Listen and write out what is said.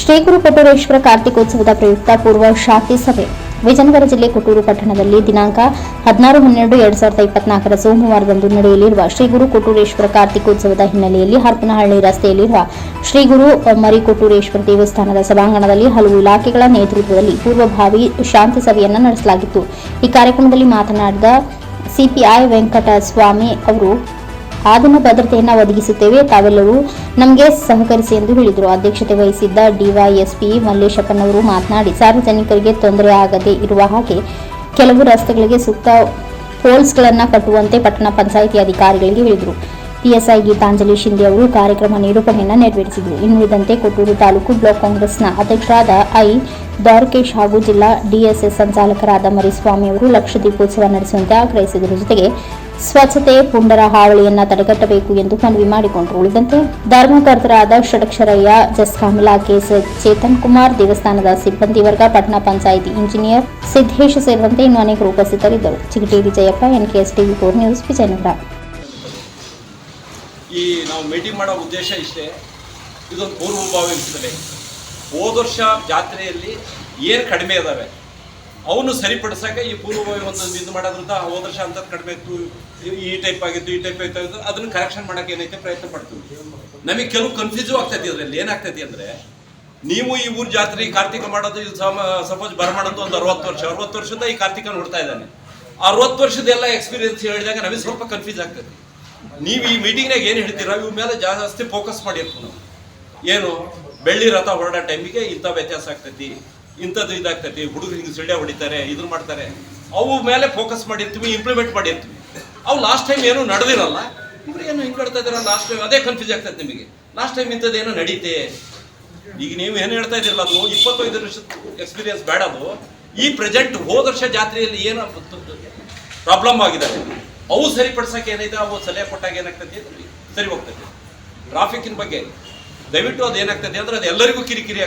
ಶ್ರೀ ಗುರು ಕೊಟ್ಟೂರೇಶ್ವರ ಕಾರ್ತಿಕೋತ್ಸವದ ಪ್ರಯುಕ್ತ ಪೂರ್ವ ಶಾಂತಿ ಸಭೆ. ವಿಜಯನಗರ ಜಿಲ್ಲೆ ಕೊಟ್ಟೂರು ಪಟ್ಟಣದಲ್ಲಿ ದಿನಾಂಕ ಹದಿನಾರು ಹನ್ನೆರಡು ಎರಡ್ ಸಾವಿರದ ಇಪ್ಪತ್ನಾಲ್ಕರ ಸೋಮವಾರದಂದು ನಡೆಯಲಿರುವ ಶ್ರೀ ಗುರು ಕೊಟ್ಟೂರೇಶ್ವರ ಕಾರ್ತಿಕೋತ್ಸವದ ಹಿನ್ನೆಲೆಯಲ್ಲಿ ಹರಪನಹಳ್ಳಿ ರಸ್ತೆಯಲ್ಲಿರುವ ಶ್ರೀ ಗುರು ಮರಿ ಕೊಟ್ಟೂರೇಶ್ವರ ದೇವಸ್ಥಾನದ ಸಭಾಂಗಣದಲ್ಲಿ ಹಲವು ಇಲಾಖೆಗಳ ನೇತೃತ್ವದಲ್ಲಿ ಪೂರ್ವಭಾವಿ ಶಾಂತಿ ಸಭೆಯನ್ನು ನಡೆಸಲಾಗಿತ್ತು. ಈ ಕಾರ್ಯಕ್ರಮದಲ್ಲಿ ಮಾತನಾಡಿದ ಸಿಪಿಐ ವೆಂಕಟಸ್ವಾಮಿ ಅವರು ಆದಿಮ ಭದ್ರತೆಯನ್ನು ಒದಗಿಸುತ್ತೇವೆ. ತಾವೆಲ್ಲರೂ ನಮಗೆ ಸಹಕರಿಸಿ ಎಂದು ಹೇಳಿದರು. ಅಧ್ಯಕ್ಷತೆ ವಹಿಸಿದ್ದ ಡಿವೈಎಸ್ಪಿ ಮಲ್ಲೇಶಪ್ಪನವರು ಮಾತನಾಡಿ, ಸಾರ್ವಜನಿಕರಿಗೆ ತೊಂದರೆ ಆಗದೆ ಇರುವ ಹಾಗೆ ಕೆಲವು ರಸ್ತೆಗಳಿಗೆ ಸೂಕ್ತ ಪೋಲ್ಸ್ಗಳನ್ನು ಕಟ್ಟುವಂತೆ ಪಟ್ಟಣ ಪಂಚಾಯಿತಿ ಅಧಿಕಾರಿಗಳಿಗೆ ಹೇಳಿದರು. ಪಿಎಸ್ಐ ಗೀತಾಂಜಲಿ ಶಿಂದೆ ಅವರು ಕಾರ್ಯಕ್ರಮ ನಿರೂಪಣೆಯನ್ನು ನೆರವೇರಿಸಿದರು. ಇನ್ನುಳಿದಂತೆ ಕೊಟ್ಟೂರು ತಾಲೂಕು ಬ್ಲಾಕ್ ಕಾಂಗ್ರೆಸ್ನ ಅಧ್ಯಕ್ಷರಾದ ಐ ದ್ವಾರಕೇಶ್ ಹಾಗೂ ಜಿಲ್ಲಾ ಡಿಎಸ್ಎಸ್ ಸಂಚಾಲಕರಾದ ಮರಿಸ್ವಾಮಿ ಅವರು ಲಕ್ಷ ದೀಪೋತ್ಸವ ನಡೆಸುವಂತೆ ಆಗ್ರಹಿಸಿದರು. ಜೊತೆಗೆ ಸ್ವಚ್ಛತೆ, ಪುಂಡರ ಹಾವಳಿಯನ್ನ ತಡೆಗಟ್ಟಬೇಕು ಎಂದು ಮನವಿ ಮಾಡಿಕೊಂಡರು. ಉಳಿದಂತೆ ಧರ್ಮಕರ್ತರಾದ ಷಡಕ್ಷರಯ್ಯ ಜಸ್ಕಾಂ ಇಲಾಖೆ ಸ- ಚೇತನ್ ಕುಮಾರ್, ದೇವಸ್ಥಾನದ ಸಿಬ್ಬಂದಿ ವರ್ಗ, ಪಟ್ನಾ ಪಂಚಾಯಿತಿ ಇಂಜಿನಿಯರ್ ಸಿದ್ದೇಶ್ ಸೇರಿದಂತೆ ಇನ್ನು ಅನೇಕರು ಉಪಸ್ಥಿತರಿದ್ದರು. Chigati Vijayappa, NKS TV four news, Vijayanagara. ಈ ನಾವು ಮೀಟಿಂಗ್ ಮಾಡೋ ಉದ್ದೇಶ ಇಷ್ಟೇ. ಇದೊಂದು ಪೂರ್ವಭಾವಿ ಹೋದ ವರ್ಷ ಜಾತ್ರೆಯಲ್ಲಿ ಏನು ಕಡಿಮೆ ಇದ್ದಾವೆ ಅವನು ಸರಿಪಡಿಸಕ ಈ ಪೂರ್ವಭಾವಿ ಒಂದು ಇದು ಮಾಡೋದ್ರಿಂದ ಹೋದ ವರ್ಷ ಅಂತ ಕಡಿಮೆ ಇತ್ತು, ಈ- ಟೈಪ್ ಆಗಿತ್ತು, ಈ ಟೈಪ್ ಆಗಿತ್ತು, ಅದನ್ನು ಕರೆಕ್ಷನ್ ಮಾಡೋಕೆ ಏನೈತೆ ಪ್ರಯತ್ನ ಪಡ್ತೀವಿ. ನಮಗೆ ಕೆಲವು ಕನ್ಫ್ಯೂಸು ಆಗ್ತೈತಿ ಅದರಲ್ಲಿ. ಏನಾಗ್ತೈತಿ ಅಂದರೆ, ನೀವು ಈ ಊರು ಜಾತ್ರೆ ಕಾರ್ತಿಕ ಮಾಡೋದು, ಇದು ಸಪೋಸ್ ಬರಮಾಡೋದು ಒಂದು ಅರವತ್ತು ವರ್ಷ. ಅರವತ್ತು ವರ್ಷದ ಈ ಕಾರ್ತಿಕ ನೋಡ್ತಾ ಇದ್ದಾನೆ. ಅರವತ್ತು ವರ್ಷದೆಲ್ಲ ಎಕ್ಸ್ಪೀರಿಯನ್ಸ್ ಹೇಳಿದಾಗ ನಮಗೆ ಸ್ವಲ್ಪ ಕನ್ಫ್ಯೂಸ್ ಆಗ್ತೈತಿ. ನೀವು ಈ ಮೀಟಿಂಗ್ನಾಗ ಏನು ಹೇಳ್ತೀರಾ? ಇವ್ರ ಮೇಲೆ ಜಾಸ್ತಿ ಫೋಕಸ್ ಮಾಡಿರ್ತೀವಿ ನಾವು. ಏನು? ಬೆಳ್ಳಿ ರಥ ಹೊರಡೋ ಟೈಮಿಗೆ ಇಂಥ ವ್ಯತ್ಯಾಸ ಆಗ್ತೈತಿ, ಇಂಥದ್ದು ಇದಾಗ್ತೈತಿ, ಹುಡುಗರು ಹಿಂಗೆ ಸಿಳ್ಳೆ ಹೊಡಿತಾರೆ ಇದನ್ನ ಮಾಡ್ತಾರೆ. ಅವು ಮೇಲೆ ಫೋಕಸ್ ಮಾಡಿರ್ತೀವಿ ಇಂಪ್ಲಿಮೆಂಟ್ ಮಾಡಿರ್ತೀವಿ. ಅವು ಲಾಸ್ಟ್ ಟೈಮ್ ಏನು ನಡೆದಿರಲ್ಲ. ಇವ್ರು ಏನು ಹಿಂಗೆ ಹೇಳ್ತಾ ಲಾಸ್ಟ್ ಟೈಮ್ ಅದೇ ಕನ್ಫ್ಯೂಸ್ ಆಗ್ತೈತೆ ನಿಮಗೆ. ಲಾಸ್ಟ್ ಟೈಮ್ ಇಂಥದ್ದು ಏನೋ ನಡೀತೆ. ಈಗ ನೀವು ಏನು ಹೇಳ್ತಾ ಇದ್ದೀರಲ್ಲ ಅದು, ಇಪ್ಪತ್ತೈದು ವರ್ಷದ ಎಕ್ಸ್ಪೀರಿಯನ್ಸ್ ಬೇಡ ಅದು. ಈ ಪ್ರೆಸೆಂಟ್ ಹೋದ ವರ್ಷ ಜಾತ್ರೆಯಲ್ಲಿ ಏನು ಪ್ರಾಬ್ಲಮ್ ಆಗಿದೆ. ಅವು ಸರಿಪಡಿಸೋಕೆ ಏನೈತೆ ಅವು ಸಲಹೆ ಕೊಟ್ಟಾಗ ಏನಾಗ್ತೈತಿ? ಸರಿ ಹೋಗ್ತೈತಿ. ಟ್ರಾಫಿಕ್ಕಿನ ಬಗ್ಗೆ ದಯವಿಟ್ಟು ಅದು ಏನಾಗ್ತದೆ ಅಂದ್ರೆ ಅದು ಎಲ್ಲರಿಗೂ ಕಿರಿಕಿರಿ